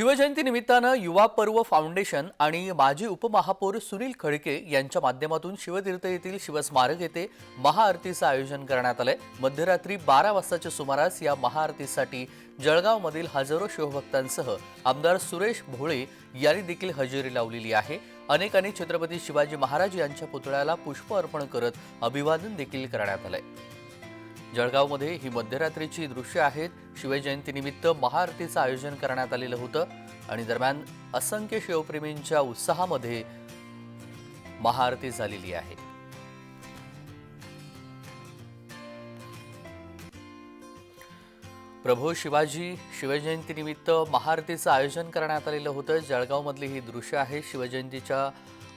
शिवजयंती निमित्तानं युवा पर्व फाउंडेशन आणि माजी उपमहापौर सुनील खडके यांच्या माध्यमातून शिवतीर्थ येथील शिवस्मारक येथे महाआरतीचं आयोजन करण्यात आलंय. मध्यरात्री बारा वाजताच्या सुमारास या महाआरतीसाठी जळगावमधील हजारो शिवभक्तांसह आमदार सुरेश भोळे यांनी देखील हजेरी लावलेली आहे. अनेकांनी छत्रपती शिवाजी महाराज यांच्या पुतळ्याला पुष्प अर्पण करत अभिवादन देखील करण्यात आलंय. जळगावमध्ये ही मध्यरात्रीची दृश्य आहेत. शिवजयंतीनिमित्त महाआरतीचं आयोजन करण्यात आलेलं होतं आणि दरम्यान असंख्य शिवप्रेमींच्या उत्साहामध्ये महाआरती झालेली आहे. प्रभू शिवाजी शिवजयंतीनिमित्त महाआरतीचं आयोजन करण्यात आलेलं होतं. जळगावमधली ही दृश्य आहे. शिवजयंतीच्या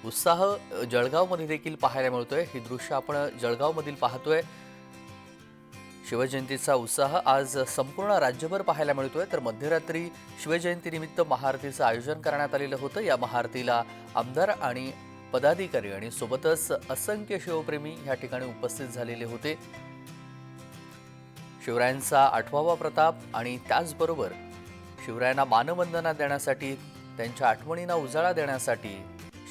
उत्साह जळगावमध्ये देखील पाहायला मिळतोय. ही दृश्य आपण जळगावमधील पाहतोय. शिवजयंतीचा उत्साह आज संपूर्ण राज्यभर पाहायला मिळतोय. तर मध्यरात्री शिवजयंतीनिमित्त महाआरतीचं आयोजन करण्यात आलेलं होतं. या महाआरतीला आमदार आणि पदाधिकारी आणि सोबतच असंख्य शिवप्रेमी या ठिकाणी उपस्थित झालेले होते. शिवरायांचा आठवावा प्रताप आणि त्याचबरोबर शिवरायांना मानवंदना देण्यासाठी त्यांच्या आठवणींना उजाळा देण्यासाठी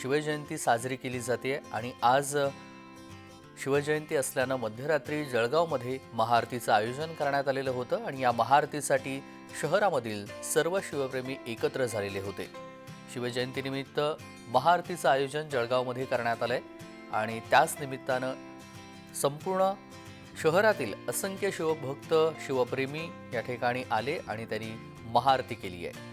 शिवजयंती साजरी केली जाते आणि आज शिवजयंती असल्यानं मध्यरात्री जळगावमध्ये महाआरतीचं आयोजन करण्यात आलेलं होतं आणि या महाआरतीसाठी शहरामधील सर्व शिवप्रेमी एकत्र झालेले होते. शिवजयंतीनिमित्त महाआरतीचं आयोजन जळगावमध्ये करण्यात आलं आहे आणि त्याच निमित्तानं संपूर्ण शहरातील असंख्य शिवभक्त शिवप्रेमी या ठिकाणी आले आणि त्यांनी महाआरती केली आहे.